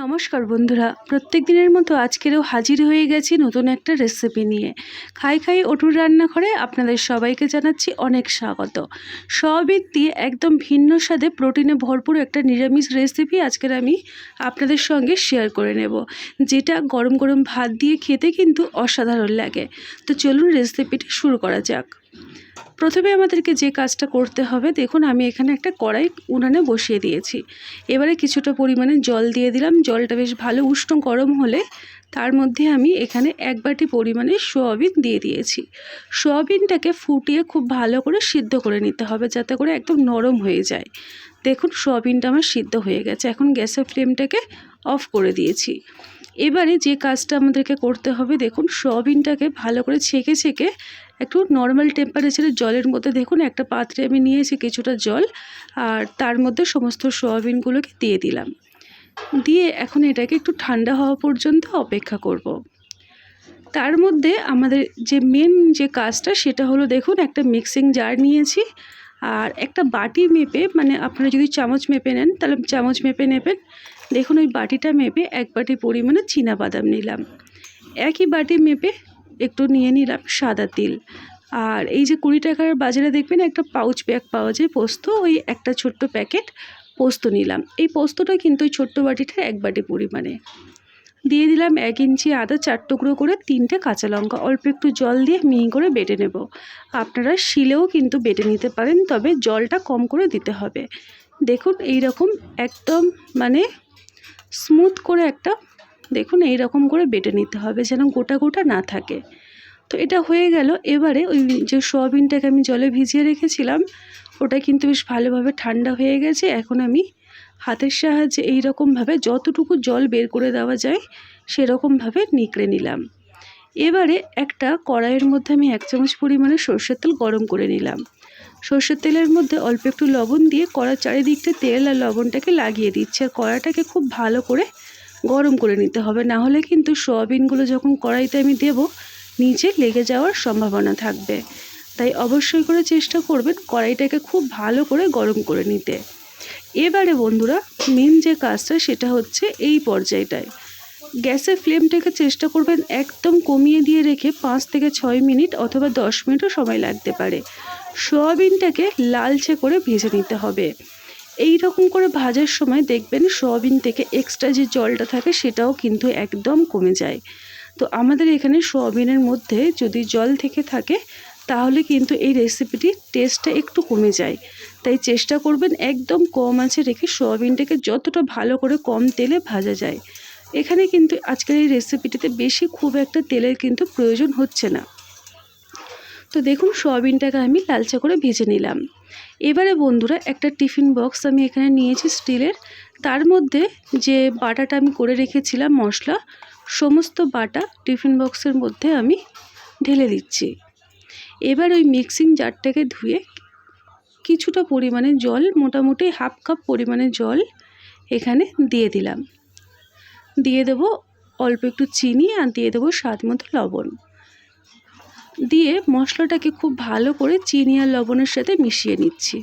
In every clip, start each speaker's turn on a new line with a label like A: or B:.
A: নমস্কার বন্ধুরা। প্রত্যেক দিনের মতো আজকেরও হাজির হয়ে গেছি নতুন একটা রেসিপি নিয়ে। খাই খাই অটুর রান্নাঘরে আপনাদের সবাইকে জানাচ্ছি অনেক স্বাগত। সয়াবিন দিয়ে একদম ভিন্ন স্বাদে প্রোটিনে ভরপুর একটা নিরামিষ রেসিপি আজকের আমি আপনাদের সঙ্গে শেয়ার করে নেব। যেটা গরম গরম ভাত দিয়ে খেতে কিন্তু অসাধারণ লাগে। তো চলুন রেসিপিটি শুরু করা যাক। প্রথমে আমাদেরকে যে কাজটা করতে হবে, দেখুন আমি এখানে একটা কড়াই উনানে বসিয়ে দিয়েছি। এবারে কিছুটা পরিমাণে জল দিয়ে দিলাম, জলটা বেশ ভালো উষ্ণ গরম হলে তার মধ্যে আমি এখানে এক বাটি পরিমাণে সোয়াবিন দিয়ে দিয়েছি। সোয়াবিনটাকে ফুটিয়ে খুব ভালো করে সিদ্ধ করে নিতে হবে যাতে করে একদম নরম হয়ে যায়। দেখুন সোয়াবিনটা আমার সিদ্ধ হয়ে গেছে। এখন গ্যাসের ফ্লেমটাকে অফ করে দিয়েছি। এবারে যে কাজটা আমাদেরকে করতে হবে, দেখুন, সোয়াবিনটাকে ভালো করে ছেঁকে ছেঁকে একটু নর্মাল টেম্পারেচারের জলের মধ্যে দেখুন, একটা পাত্রে আমি নিয়েছি কিছুটা জল আর তার মধ্যে সমস্ত সোয়াবিনগুলোকে দিয়ে দিলাম। দিয়ে এখন এটাকে একটু ঠান্ডা হওয়া পর্যন্ত অপেক্ষা করব। তার মধ্যে আমাদের যে মেন যে কাজটা, সেটা হলো দেখুন, একটা মিক্সিং জার নিয়েছি আর একটা বাটি মেপে মানে আপনারা যদি চামচ মেপে নেন, তাহলে চামচ মেপে নেবেন। দেখুন, ওই বাটিটা মেপে এক বাটি পরিমাণে বাদাম নিলাম। একই বাটি মেপে একটু নিয়ে নিলাম সাদা তিল। আর এই যে কুড়ি টাকার বাজারে দেখবেন একটা পাউচ ব্যাগ পাওয়া যায় পোস্ত, ওই একটা ছোট্ট প্যাকেট পোস্ত নিলাম। এই পোস্তটা কিন্তু ওই ছোট্ট বাটিটা এক বাটি পরিমাণে। দিয়ে দিলাম এক ইঞ্চি আদা, চার টুকরো করে তিনটে কাঁচা লঙ্কা। অল্প একটু জল দিয়ে মিহি করে বেটে নেব। আপনারা শিলেও কিন্তু বেটে নিতে পারেন, তবে জলটা কম করে দিতে হবে। দেখুন এই রকম একদম মানে স্মুথ করে একটা, দেখুন এই রকম করে বেটে নিতে হবে যেন গোটা গোটা না থাকে। তো এটা হয়ে গেল। এবারে ওই যে সোয়াবিনটাকে আমি জলে ভিজিয়ে রেখেছিলাম, ওটা কিন্তু বেশ ভালোভাবে ঠান্ডা হয়ে গেছে। এখন আমি হাতের সাহায্যে এই রকমভাবে যতটুকু জল বের করে দেওয়া যায়, সেরকমভাবে নিকড়ে নিলাম। এবারে একটা কড়াইয়ের মধ্যে আমি এক চামচ পরিমাণে সর্ষের তেল গরম করে নিলাম। সর্ষের তেলের মধ্যে অল্প একটু লবণ দিয়ে কড়ার চারিদিকটা তেল আর লবণটাকে লাগিয়ে দিচ্ছি। আর কড়াটাকে খুব ভালো করে গরম করে নিতে হবে। না হলে কিন্তু সোয়াবিনগুলো যখন কড়াইতে আমি দেব, নিচে লেগে যাওয়ার সম্ভাবনা থাকবে। তাই অবশ্যই করে চেষ্টা করবেন কড়াইটাকে খুব ভালো করে গরম করে নিতে। এবারে বন্ধুরা মেন যে কাজটা সেটা হচ্ছে এই পর্যায়টায়। গ্যাসের ফ্লেমটাকে চেষ্টা করবেন একদম কমিয়ে দিয়ে রেখে পাঁচ থেকে ছয় মিনিট অথবা দশ মিনিটও সময় লাগতে পারে। সোয়াবিনটাকে লালচে করে ভেজে নিতে হবে। এই রকম করে ভাজার সময় দেখবেন সোয়াবিন থেকে এক্সট্রা যে জলটা থাকে সেটাও কিন্তু একদম কমে যায়। তো আমাদের এখানে সোয়াবিনের মধ্যে যদি জল থেকে থাকে, তাহলে কিন্তু এই রেসিপিটির টেস্টটা একটু কমে যায়। তাই চেষ্টা করবেন একদম কম আছে রেখে সোয়াবিনটাকে যতটা ভালো করে কম তেলে ভাজা যায়। এখানে কিন্তু আজকের এই রেসিপিটিতে বেশি খুব একটা তেলের কিন্তু প্রয়োজন হচ্ছে না। তো দেখুন, সোয়াবিনটাকে আমি লালচা করে ভেজে নিলাম। এবারে বন্ধুরা, একটা টিফিন বক্স আমি এখানে নিয়েছি স্টিলের। তার মধ্যে যে বাটাটা আমি করে রেখেছিলাম মশলা, সমস্ত বাটা টিফিন বক্সের মধ্যে আমি ঢেলে দিচ্ছি। এবার ওই মিক্সিং জারটাকে ধুয়ে কিছুটা পরিমাণে জল, মোটামুটি হাফ কাপ পরিমাণে জল এখানে দিয়ে দিলাম। দিয়ে দেব অল্প একটু চিনি আর দিয়ে দেবো স্বাদ মতো লবণ। দিয়ে মশলাটাকে খুব ভালো করে চিনি আর লবণের সাথে মিশিয়ে নিচ্ছি।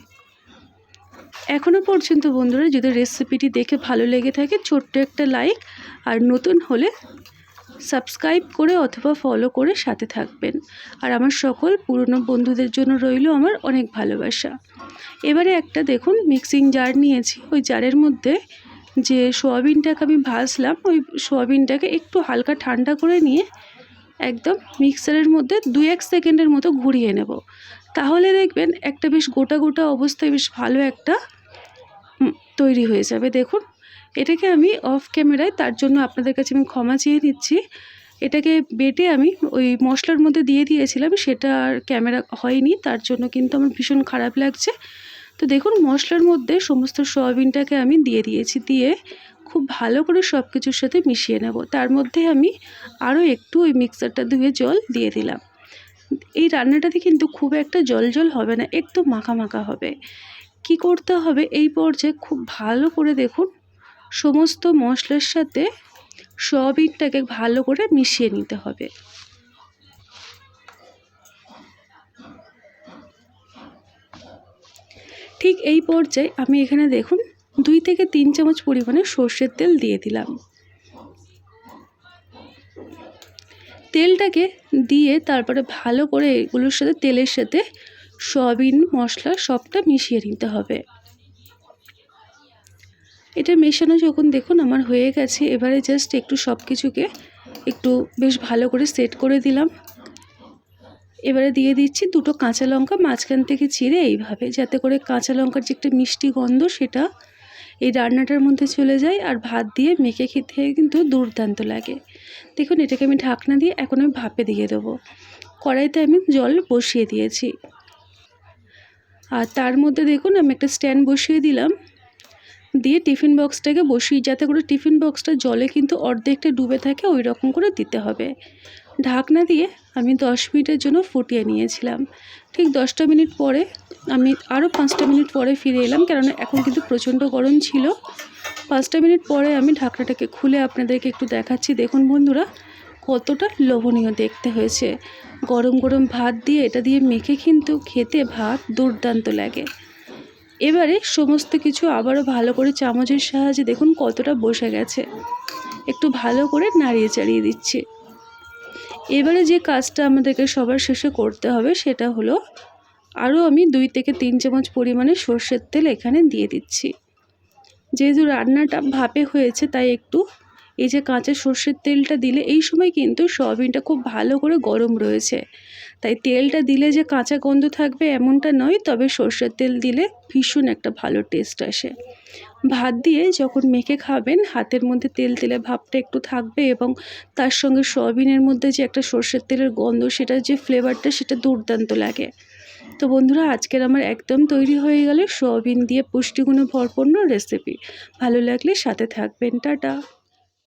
A: এখনও পর্যন্ত বন্ধুরা যদি রেসিপিটি দেখে ভালো লেগে থাকে, ছোট্ট একটা লাইক আর নতুন হলে সাবস্ক্রাইব করে অথবা ফলো করে সাথে থাকবেন। আর আমার সকল পুরনো বন্ধুদের জন্য রইল আমার অনেক ভালোবাসা। এবারে একটা দেখুন মিক্সিং জার নিয়েছি। ওই জারের মধ্যে যে সোয়াবিনটাকে আমি ভাজলাম, ওই সোয়াবিনটাকে একটু হালকা ঠান্ডা করে নিয়ে একদম মিক্সারের মধ্যে দু এক সেকেন্ডের মতো ঘুরিয়ে নেব। তাহলে দেখবেন একটা বেশ গোটা গোটা অবস্থায় বেশ ভালো একটা তৈরি হয়ে যাবে। দেখুন, এটাকে আমি অফ ক্যামেরায়, তার জন্য আপনাদের কাছে আমি ক্ষমা চেয়ে নিচ্ছি। এটাকে বেটে আমি ওই মশলার মধ্যে দিয়ে দিয়েছিলাম, সেটা আর ক্যামেরা হয়নি, তার জন্য কিন্তু আমার ভীষণ খারাপ লাগছে। তো দেখুন, মশলার মধ্যে সমস্ত সয়াবিনটাকে আমি দিয়ে দিয়েছি, দিয়ে খুব ভালো করে সব কিছুর সাথে মিশিয়ে নেব। তার মধ্যে আমি আরও একটু ওই মিক্সারটা ধুয়ে জল দিয়ে দিলাম। এই রান্নাটাতে কিন্তু খুব একটা জল জল হবে না একটু মাখা মাখা হবে। কি করতে হবে? এই পর্যায়ে খুব ভালো করে দেখুন, সমস্ত মশলার সাথে সয়াবিনটাকে ভালো করে মিশিয়ে নিতে হবে। ঠিক এই পর্যায়ে আমি এখানে দেখুন দুই থেকে তিন চামচ পরিমাণে সর্ষের তেল দিয়ে দিলাম। তেলটাকে দিয়ে তারপরে ভালো করে এগুলোর সাথে, তেলের সাথে সয়াবিন মশলা সবটা মিশিয়ে নিতে হবে। এটা মেশানো যখন দেখুন আমার হয়ে গেছে, এবারে জাস্ট একটু সব কিছুকে একটু বেশ ভালো করে সেট করে দিলাম। এবারে দিয়ে দিচ্ছি দুটো কাঁচা লঙ্কা মাঝখান থেকে চিড়ে এইভাবে, যাতে করে কাঁচা লঙ্কার যে একটা মিষ্টি গন্ধ সেটা এই রান্নাটার মধ্যে চলে যায় আর ভাত দিয়ে মেখে খেতে কিন্তু দুর্দান্ত লাগে। দেখুন, এটাকে আমি ঢাকনা দিয়ে এখন আমি ভাপে দিয়ে দেবো। কড়াইতে আমি জল বসিয়ে দিয়েছি। আর তার মধ্যে দেখুন, আমি একটা স্ট্যান্ড বসিয়ে দিলাম। দিয়ে টিফিন বক্সটাকে বসিয়ে, যাতে করে টিফিন বক্সটা জলে কিন্তু অর্ধেকটা ডুবে থাকে ওই রকম করে দিতে হবে। ঢাকনা দিয়ে আমি দশ মিনিটের জন্য ফুটিয়ে নিয়েছিলাম। ঠিক দশটা মিনিট পরে আমি আরও পাঁচটা মিনিট পরে ফিরে এলাম, কেননা এখন কিন্তু প্রচণ্ড গরম ছিল। পাঁচটা মিনিট পরে আমি ঢাকনাটাকে খুলে আপনাদেরকে একটু দেখাচ্ছি। দেখুন বন্ধুরা, কতটা লোভনীয় দেখতে হয়েছে। গরম গরম ভাত দিয়ে এটা দিয়ে মেখে কিন্তু খেতে ভাত দুর্দান্ত লাগে। এবারে সমস্ত কিছু আবারও ভালো করে চামচের সাহায্যে দেখুন কতটা বসে গেছে। একটু ভালো করে নাড়িয়ে চাড়িয়ে দিচ্ছি। এবারে যে কাজটা আমাদেরকে সবার শেষে করতে হবে সেটা হলো আরও আমি দুই থেকে তিন চামচ পরিমাণে সর্ষের তেল এখানে দিয়ে দিচ্ছি। যেহেতু রান্নাটা ভাপে হয়েছে, তাই একটু এই যে কাঁচা সর্ষের তেলটা দিলে এই সময় কিন্তু সয়াবিনটা খুব ভালো করে গরম রয়েছে। তাই তেলটা দিলে যে কাঁচা গন্ধ থাকবে এমনটা নয়, তবে সর্ষের তেল দিলে ভীষণ একটা ভালো টেস্ট আসে। ভাত দিয়ে যখন মেখে খাবেন, হাতের মধ্যে তেল তেলে ভাবটা একটু থাকবে এবং তার সঙ্গে সয়াবিনের মধ্যে যে একটা সর্ষের তেলের গন্ধ, সেটা যে ফ্লেভারটা সেটা দুর্দান্ত লাগে। তো বন্ধুরা, আজকের আমার একদম তৈরি হয়ে গেলে সয়াবিন দিয়ে পুষ্টিগুণে ভরপূর্ণ রেসিপি ভালো লাগলে সাথে থাকবেন। টাটা।